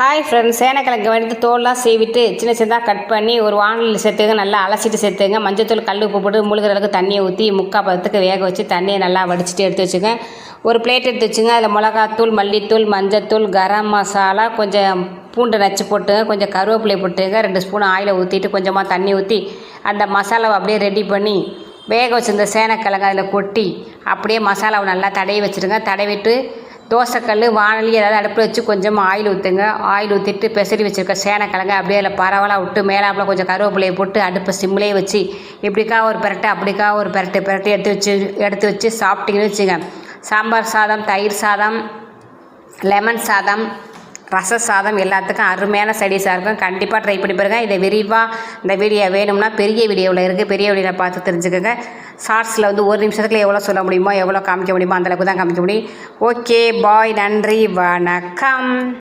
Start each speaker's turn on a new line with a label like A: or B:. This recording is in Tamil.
A: ஹாய் ஃப்ரெண்ட்ஸ் சேனக்கிழங்கு வந்து தோல்லாம் சீவிட்டு சின்ன சின்னதாக கட் பண்ணி ஒரு வானலில் சேர்த்துங்க நல்லா அலசிட்டு சேர்த்துங்க. மஞ்சத்தூள் கல் உப்பு போட்டு முழுகிற அளவுக்கு தண்ணியை ஊற்றி முக்கால் பதத்துக்கு வேக வச்சு தண்ணியை நல்லா வடிச்சிட்டு எடுத்து வச்சுங்க. ஒரு பிளேட் எடுத்து வச்சுங்க. அதில் மிளகாத்தூள் மல்லித்தூள் மஞ்சத்தூள் கரம் மசாலா கொஞ்சம் பூண்டு நச்சு போட்டுங்க. கொஞ்சம் கருவேப்பிலை போட்டுங்க. ரெண்டு ஸ்பூன் ஆயிலை ஊற்றிட்டு கொஞ்சமாக தண்ணி ஊற்றி அந்த மசாலாவை அப்படியே ரெடி பண்ணி வேக வச்சுருந்த சேனக்கிழங்கு அதில் கொட்டி அப்படியே மசாலாவை நல்லா தடவி வச்சுருங்க. தடவிட்டு தோசைக்கல் வானலி ஏதாவது அடுப்பில் வச்சு கொஞ்சமாக ஆயில் ஊற்றுங்க ஆயில் ஊற்றிட்டு பெசரி வச்சுருக்க சேனைக்கிழங்க அப்படியே அதில் பரவலாக விட்டு மேலாப்பில் கொஞ்சம் கருவேப்பிலையை போட்டு அடுப்பை சிம்லேயே வச்சு இப்படிக்கா ஒரு பெரட்டை அப்படிக்கா ஒரு பெரட்டை பெரட்டி எடுத்து வச்சு எடுத்து வச்சு சாப்பிட்டீங்கன்னு வச்சுங்க. சாம்பார் சாதம் தயிர் சாதம் லெமன் சாதம் ரச சாதம் எல்லாத்துக்கும் அருமையான சைடிஷாக இருக்கும். கண்டிப்பாக ட்ரை பண்ணி பாருங்கள் இதை விரிவாக இந்த வீடியோ வேணும்னா பெரிய வீடியோவில் இருக்குது. பெரிய வீடியோவில் பார்த்து தெரிஞ்சுக்கோங்க. ஷார்ட்ஸில் வந்து ஒரு நிமிஷத்துக்குள்ள எவ்வளோ சொல்ல முடியுமோ எவ்வளோ காமிக்க முடியுமோ அந்தளவுக்கு தான் காமிக்க முடியும். ஓகே பாய் நன்றி வணக்கம்.